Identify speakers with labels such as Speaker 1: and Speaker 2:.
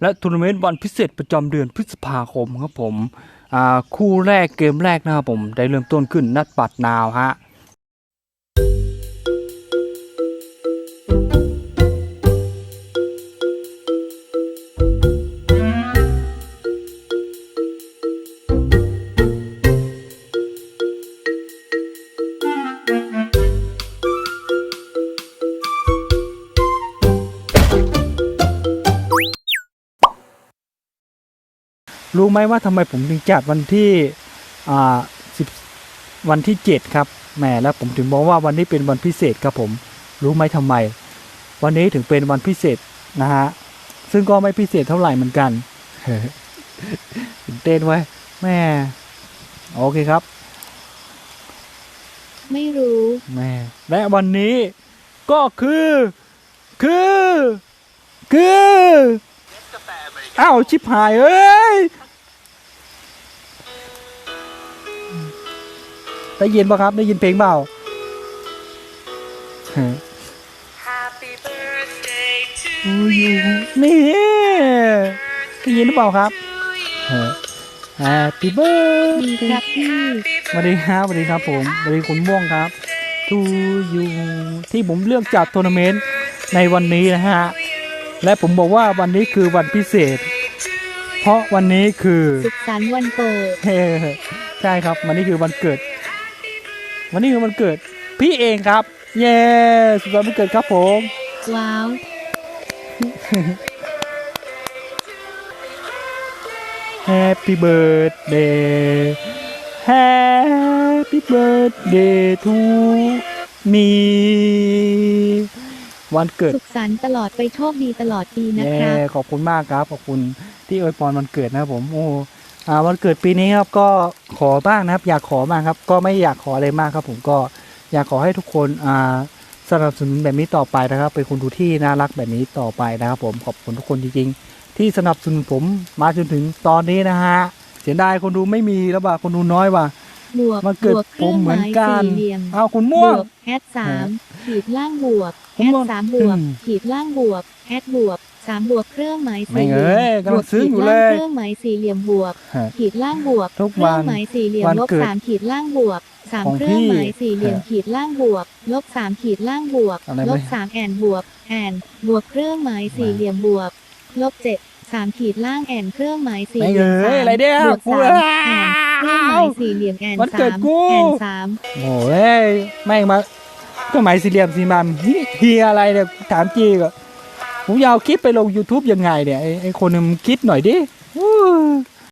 Speaker 1: และทัวร์นาเมนต์วันพิเศษประจำเดือนพฤษภาคมครับผมคู่แรกเกมแรกนะครับผมได้เริ่มต้นขึ้นนัดปัดนาวฮะ รู้ไหมว่าทำไมผมถึงจัดวันที่อ่าสิบวันที่เจ็ดครับแหมแล้วผมถึงบอกว่าวันนี้เป็นวันพิเศษครับผม รู้ไหมทำไม วันนี้ถึงเป็นวันพิเศษนะฮะซึ่งก็ไม่พิเศษเท่าไหร่เหมือนกันตื่นเต้นไว้ยแม่โอเคครับ
Speaker 2: ไม่รู้
Speaker 1: แม่และวันนี้ก็คือ คือ คือ อ้าวชิบหายเอ้ยได้ยินปะครับได้ยินเพลงเปล่า
Speaker 3: Happy birthday to
Speaker 1: อุ้ย
Speaker 3: you.
Speaker 1: นี่ได้ยินหรือเปล่าครับ Happy
Speaker 2: ดี
Speaker 1: birthday
Speaker 2: ครับพี่
Speaker 1: สวัสดีครับสวัสดีครับผมสวัสดีคุณม่วงครับทูยูที่ผมเลือกจัดทัวร์นาเมนต์ในวันนี้นะฮะ และผมบอกว่าวันนี้คือวันพิเศษ เพราะวันนี้คือ
Speaker 2: สุขสันต์วันเกิด
Speaker 1: เฮ้ใช่ครับ วันนี้คือวันเกิด วันนี้คือวันเกิด พี่เองครับ เย้สุขสันต์วันเกิดครับผม
Speaker 2: ว้าว
Speaker 1: Happy birthday Happy birthday to me วันเกิด
Speaker 2: สุขสันต์ตลอดไปโชคดีตลอดปีนะ
Speaker 1: เย้
Speaker 2: ครับ
Speaker 1: ขอบคุณมากครับ ขอบคุณที่อวยพรวันเกิดนะครับผมโอ้อ่าวันเกิดปีนี้ครับก็ขอบ้างนะครับ อยากขอมากครับ ก็ไม่อยากขออะไรมากครับ ผมก็อยากขอให้ทุกคนอ่าสนับสนุนแบบนี้ต่อไปนะครับ เป็นคนดูที่น่ารักแบบนี้ต่อไปนะครับ ผมขอบคุณทุกคนจริงๆ ที่สนับสนุนผมมาจนถึงตอนนี้นะฮะเสียดายคนดูไม่มีแล้วว่ะคนดูน้อยว่ะ
Speaker 2: บวก
Speaker 1: มันเกิด
Speaker 2: บวกเค
Speaker 1: ผ
Speaker 2: รื่
Speaker 1: ม
Speaker 2: อง
Speaker 1: เห
Speaker 2: ห
Speaker 1: มือน
Speaker 2: มาย
Speaker 1: กัน
Speaker 2: สี่เหลี่ยม
Speaker 1: เอาคุณ
Speaker 2: บ
Speaker 1: ม่วง
Speaker 2: วกแอดสาม ขีดล่างบวก
Speaker 1: ผม
Speaker 2: แอด
Speaker 1: บอก
Speaker 2: สามบวก
Speaker 1: อืม
Speaker 2: ขีดล่างบวกแอดบวกสามบวกเครื่องหมาย
Speaker 1: ไม่
Speaker 2: สี่เห
Speaker 1: เอ้
Speaker 2: ลี่ย
Speaker 1: ย
Speaker 2: ม
Speaker 1: กำลังซึ้งอยู่
Speaker 2: ขีด
Speaker 1: เล
Speaker 2: ล่าง
Speaker 1: ย
Speaker 2: เครื่องหมายสี่เหลี่ยมบวก
Speaker 1: ฮะ
Speaker 2: ขีดล่างบวก
Speaker 1: ทุก
Speaker 2: เค
Speaker 1: วั
Speaker 2: รื่อนงหมายสี่เหลี่ยม
Speaker 1: วัน
Speaker 2: ลบ
Speaker 1: เกิด
Speaker 2: สามขีดล่างบวกสาม
Speaker 1: ของ
Speaker 2: เครื่องหมาย
Speaker 1: พี่
Speaker 2: สี่เหลี่ยม
Speaker 1: ฮะ
Speaker 2: ขีดล่างบวก ลบสามขีดล่างบวก
Speaker 1: อะไร
Speaker 2: ล
Speaker 1: ไม่
Speaker 2: บสามแอนบวกแอนบวกเครื่องหมายสี่เหลี่ยมบวก ลบเจ็ดสามขีดล่างแอนเครื่องหมายสี่เหลี่ยม
Speaker 1: ไม่เอ้
Speaker 2: สายม
Speaker 1: อะไรเนี่ย
Speaker 2: บวก
Speaker 1: กู
Speaker 2: สาม
Speaker 1: อ้าว
Speaker 2: แอนเครื่องหมายสี่เหลี่ยมแอน
Speaker 1: วันเกิ
Speaker 2: สา
Speaker 1: ด
Speaker 2: ม
Speaker 1: กู
Speaker 2: แอนสาม
Speaker 1: โอ้ยแม่งมา ก็หมายสี่เหลี่ยมสี่มัมเฮียอะไรเนี่ยถามจีกอะผมยาวคลิปไปลง YouTube ยังไงเนี่ยไอ้คนนึงคิดหน่อยดิ